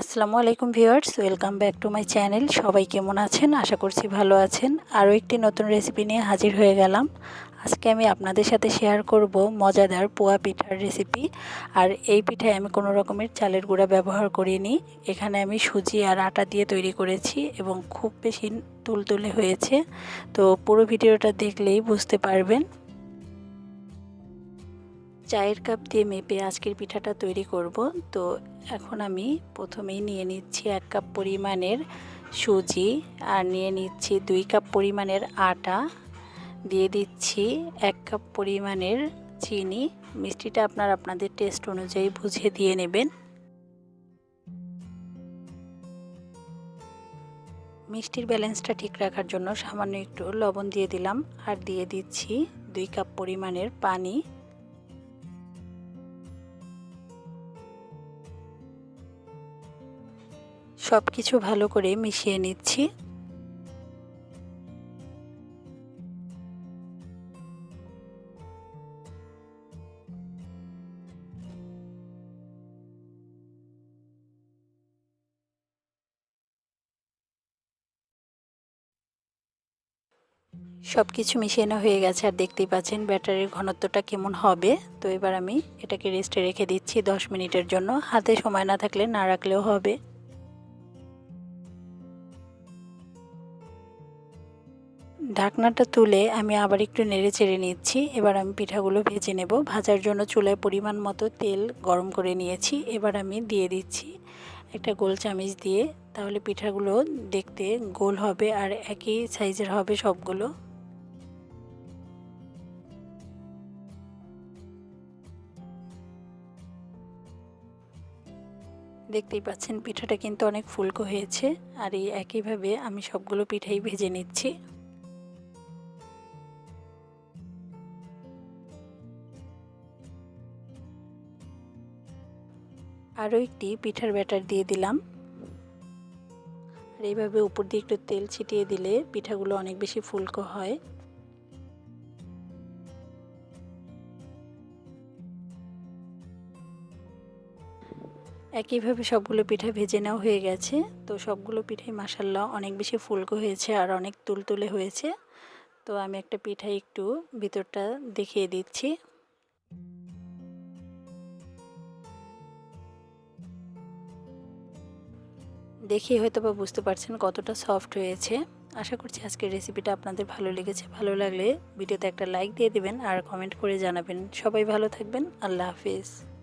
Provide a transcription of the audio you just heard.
আসসালামু আলাইকুম viewers, welcome back to my channel. সবাই কেমন আছেন? আশা করছি ভালো আছেন। আরও একটি নতুন রেসিপি নিয়ে হাজির হয়ে গেলাম। আজকে আমি আপনাদের সাথে শেয়ার করব মজাদার পোয়া পিঠার রেসিপি। আর এই পিঠায় আমি কোনো রকমের চালের গুঁড়া ব্যবহার করিনি। এখানে আমি সুজি আর আটা দিয়ে তৈরি করেছি এবং খুব বেশি তুলতুলে হয়েছে। তো পুরো ভিডিওটা দেখলেই বুঝতে পারবেন। চায়ের কাপ দিয়ে মেপে আজকের পিঠাটা তৈরি করব। তো এখন আমি প্রথমেই নিয়ে নিচ্ছি এক কাপ পরিমাণের সুজি আর নিয়ে নিচ্ছি দুই কাপ পরিমাণের আটা। দিয়ে দিচ্ছি এক কাপ পরিমাণের চিনি। মিষ্টিটা আপনার আপনাদের টেস্ট অনুযায়ী বুঝে দিয়ে নেবেন। মিষ্টির ব্যালেন্সটা ঠিক রাখার জন্য সামান্য একটু লবণ দিয়ে দিলাম। আর দিয়ে দিচ্ছি দুই কাপ পরিমাণের পানি। সব কিছু ভালো করে মিশিয়ে নিচ্ছি। সব কিছু মিশিয়ে হয়ে গেছে আর দেখতেই পাচ্ছেন ব্যাটারির ঘনত্বটা কেমন হবে। তো এবার আমি এটাকে রেস্টে রেখে দিচ্ছি দশ মিনিটের জন্য। হাতে সময় না থাকলে না রাখলেও হবে। ঢাকনাটা তুলে আমি আবার একটু নেড়ে চেড়ে নিচ্ছি। এবার আমি পিঠাগুলো ভেজে নেব। ভাজার জন্য চুলায় পরিমাণ মতো তেল গরম করে নিয়েছি। এবার আমি দিয়ে দিচ্ছি একটা গোল চামিচ দিয়ে। তাহলে পিঠাগুলো দেখতে গোল হবে আর একই সাইজের হবে সবগুলো। দেখতেই পাচ্ছেন, পিঠাটা কিন্তু অনেক ফুলকো হয়েছে। আর এই একইভাবে আমি সবগুলো পিঠাই ভেজে নিচ্ছি। আরও একটি পিঠার ব্যাটার দিয়ে দিলাম। আর এইভাবে উপর দিয়ে একটু তেল ছিটিয়ে দিলে পিঠাগুলো অনেক বেশি ফুলকো হয়। একইভাবে সবগুলো পিঠা ভেজে নেওয়া হয়ে গেছে। তো সবগুলো পিঠাই মাসাল্লাহ অনেক বেশি ফুলকো হয়েছে আর অনেক তুলতুলে হয়েছে। তো আমি একটা পিঠা একটু ভিতরটা দেখিয়ে দিচ্ছি। দেখেই হয়তো বা বুঝতে পারছেন কতটা সফট হয়েছে। আশা করছি আজকের রেসিপিটা আপনাদের ভালো লেগেছে। ভালো লাগলে ভিডিওতে একটা লাইক দিয়ে দেবেন আর কমেন্ট করে জানাবেন। সবাই ভালো থাকবেন। আল্লাহ হাফিজ।